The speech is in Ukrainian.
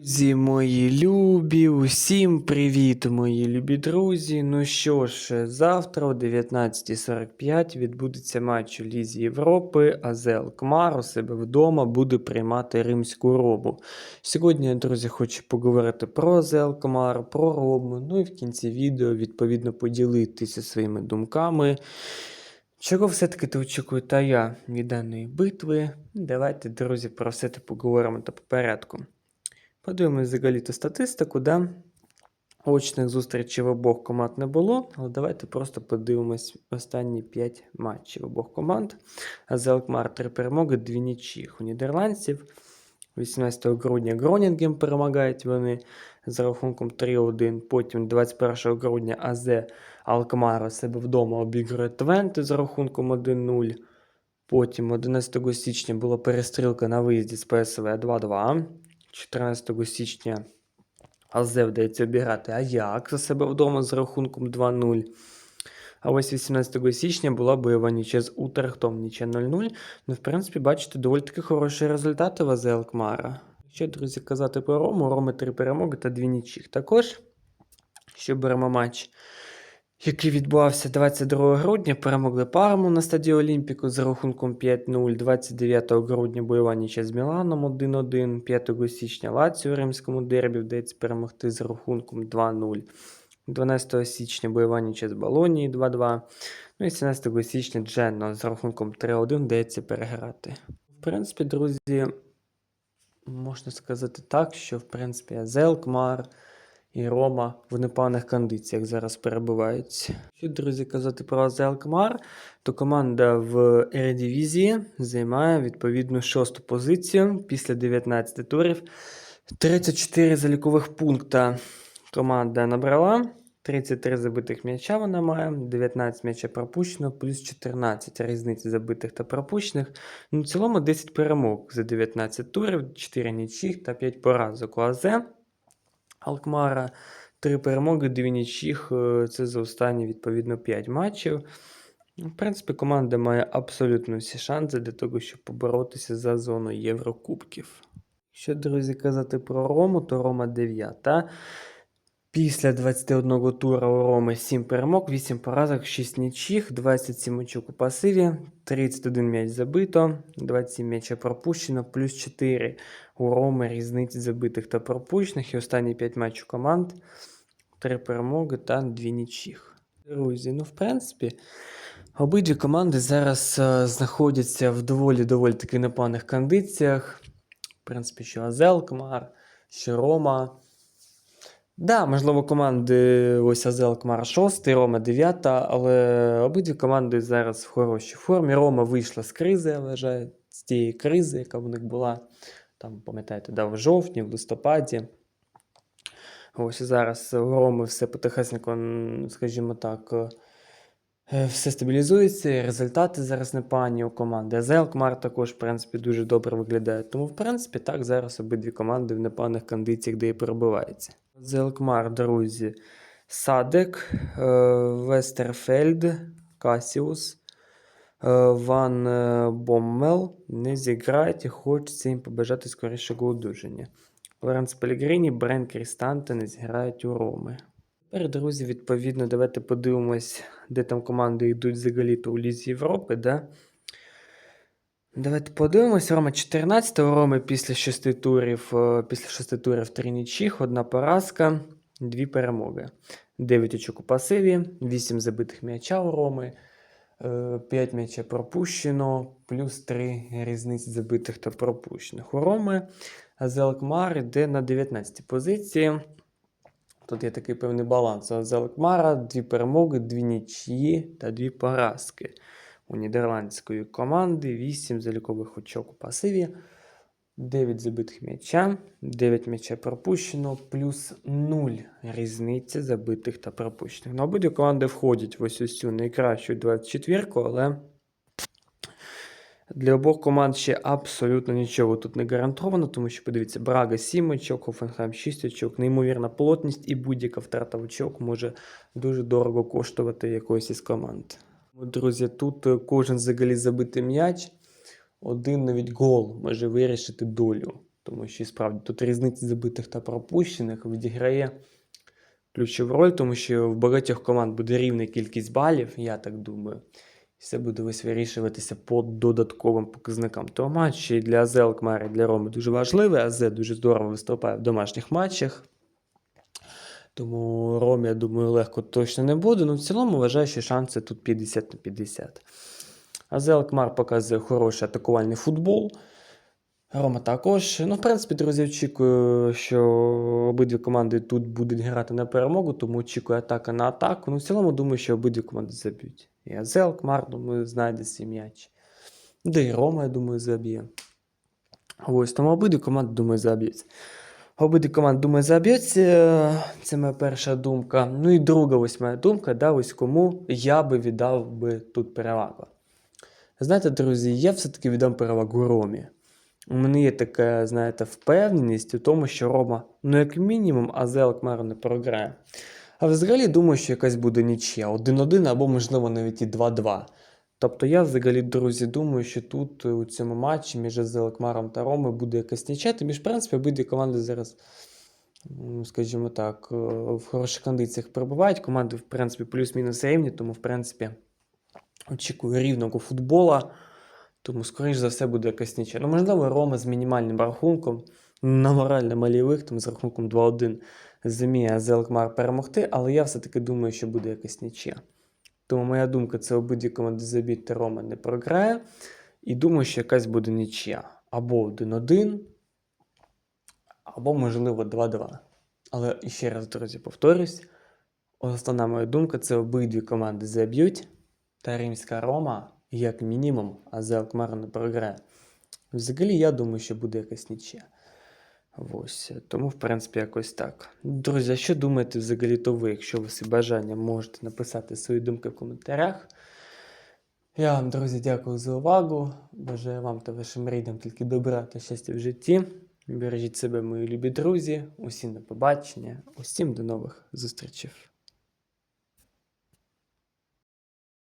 Друзі, мої любі, усім привіт, мої любі друзі. Ну що ж, завтра о 19.45 відбудеться матч у Лізі Європи, а Кмар у себе вдома буде приймати римську робу. Сьогодні друзі, хочу поговорити про Кмар, про робу, ну і в кінці відео відповідно поділитися своїми думками. Чого все-таки ти очікує та я від даної битви? Давайте, друзі, про все це поговоримо та по порядку. Подивимось взагалі-то статистику, да? Очних зустрічей в обох команд не було, але давайте просто подивимось останні 5 матчів обох команд. Азелкмар 3 перемоги, 2 нічих у нідерландців. 18 грудня Гронінгем перемагають вони з рахунком 3-1. Потім 21 грудня АЗ Алкмар у себе вдома обігрує Твенти з рахунком 1-0. Потім 11 січня була перестрілка на виїзді з ПСВ 2-2. 14 січня АЗ вдається обіграти Аяк за себе вдома з рахунком 2-0. А ось 18 січня була бойова нічия з Утерхтом, нічия 0-0. Ну, в принципі, бачите, доволі таки хороші результати в АЗ Алкмара. Якщо, друзі, казати про Рому, Роми 3 перемоги та 2 нічих. Також, що беремо матч, який відбувався 22 грудня, перемогли Парму на стадіо Олімпіку з рахунком 5-0, 29 грудня бойова нічия з Міланом 1-1, 5 січня Лаціо у римському дербі вдається перемогти з рахунком 2-0. 12 січня бойова нічия з Болонією 2-2. Ну і 17 січня Дженно з рахунком 3-1 вдається переграти. В принципі, друзі, можна сказати так, що в принципі Азел, Кмар і Рома в непоганих кондиціях зараз перебувають. Що, друзі, казати про Азел Кмар, то команда в Ередивізії займає відповідну шосту позицію після 19 турів. 34 залікових пункта команда набрала. 33 забитих м'яча вона має, 19 м'яча пропущено, плюс 14 різниці забитих та пропущених. Ну, в цілому 10 перемог за 19 турів, 4 нічих та 5 поразок у АЗ. Алкмара три перемоги, дві нічих. е, Це за останні, відповідно, 5 матчів. Ну, В принципі, команда має абсолютно всі шанси для того, щоб поборотися за зону Єврокубків. Що, друзі, казати про Рому, то Рома 9. Після 21 тура у Роми 7 перемог, 8 поразок, 6 нічих, 27 очок у пасиві, 31 м'яч забито, 27 м'яча пропущено, плюс 4 у Роми різниці забитих та пропущених. І останні 5 матчів команд, 3 перемоги та 2 нічих. Друзі, ну в принципі, обидві команди зараз е, знаходяться в доволі доволі таки непоганих кондиціях. В принципі, що Азел, Кмар, що Рома. Да, можливо, команди ось Азел Кмар 6, Рома 9, але обидві команди зараз в хорошій формі. Рома вийшла з кризи, я вважаю, з тієї кризи, яка в них була. Там, пам'ятаєте, да, в жовтні, в листопаді. Ось зараз у Роми все потихесенько, скажімо так, е, все стабілізується, і результати зараз непогані у команди. Азел Кмар також, в принципі, дуже добре виглядає. Тому, в принципі, так зараз обидві команди в непоганих кондиціях, де і перебуваються. Зелкмар, друзі, Садек, е, Вестерфельд, Касіус, е, Ван е, Боммел не зіграють і хочеться їм побажати скорішого одужання. Лоренц Пелігріні, Брен Крістанте не зіграють у Роми. Тепер, друзі, відповідно, давайте подивимось, де там команди йдуть взагалі-то у Лізі Європи, да? Давайте подивимось. Рома 14 у Роми після 6 турів, е, після 6 турів 3 нічих, одна поразка, 2 перемоги. 9 очок у пасиві, 8 забитих м'яча у Роми, 5 м'яча пропущено, плюс 3 різниці забитих та пропущених. У Роми Азелкмар йде на 19 позиції. Тут є такий певний баланс. У Азелкмара 2 перемоги, 2 нічиї та 2 поразки у нідерландської команди 8 залікових очок у пасиві, 9 забитих м'яча, 9 м'яча пропущено, плюс 0 різниці забитих та пропущених. Ну, обидві команди входять в ось ось цю найкращу 24-ку, але для обох команд ще абсолютно нічого тут не гарантовано, тому що подивіться, Брага 7 очок, Хофенхайм 6 очок, неймовірна плотність і будь-яка втрата очок може дуже дорого коштувати якоїсь із команд. Друзі, тут е, кожен взагалі забитий м'яч, один навіть гол може вирішити долю Тому що справді тут різниця забитих та пропущених відіграє ключову роль, тому що в багатьох команд буде рівна кількість балів, я так думаю. І все буде ось вирішуватися по додатковим показникам. То матч і для АЗ Алкмар, і для Роми дуже важливий. АЗ дуже здорово виступає в домашніх матчах. Тому Ромі, я думаю, легко точно не буде. Ну, в цілому вважаю, що шанси тут 50 на 50. АЗ Алкмар показує хороший атакувальний футбол. Рома також. Ну, в принципі, друзі, очікую, що обидві команди тут будуть грати на перемогу, тому очікую атака на атаку. Ну, в цілому, думаю, що обидві команди заб'ють. І АЗ Алкмар, думаю, знайде свій м'яч. Да і Рома, я думаю, заб'є. Ось, тому обидві команди, думаю, заб'ють. Обидві команди, думаю, заб'ються. Це моя перша думка. Ну і друга ось моя думка, да, ось кому я би віддав би тут перевагу. Знаєте, друзі, я все-таки віддам перевагу Ромі. У мене є така, знаєте, впевненість у тому, що Рома, ну, як мінімум, АЗ Алкмару не програє. А взагалі думаю, що якась буде нічия. 1-1 або, можливо, навіть і 2-2. Тобто я взагалі, друзі, думаю, що тут е, у цьому матчі між АЗ Алкмаром та Ромою буде якась нічия. Тим більше, в принципі, обидві команди зараз, скажімо так, е, в хороших кондиціях перебувають. Команди, в принципі, плюс-мінус рівні, тому, в принципі, очікую рівного футбола. Тому, скоріш за все, буде якась нічия. Ну, можливо, Рома з мінімальним рахунком, на морально малівих, там з рахунком 2-1 зуміє АЗ Алкмар перемогти, але я все-таки думаю, що буде якась нічия. Тому моя думка, це обидві команди забіть та Рома не програє. І думаю, що якась буде нічия. Або 1-1, або, можливо, 2-2. Але ще раз, друзі, повторюсь. Основна моя думка це обидві команди заб'ють. Та Римська Рома, як мінімум, а за Алкмар не програє. Взагалі, я думаю, що буде якась нічия. Ось. Тому, в принципі, якось так. Друзі, що думаєте взагалі то ви? Якщо у вас є бажання, можете написати свої думки в коментарях. Я вам, друзі, дякую за увагу. Бажаю вам та вашим рідним тільки добра та щастя в житті. Бережіть себе, мої любі друзі. Усім до побачення. Усім до нових зустрічей.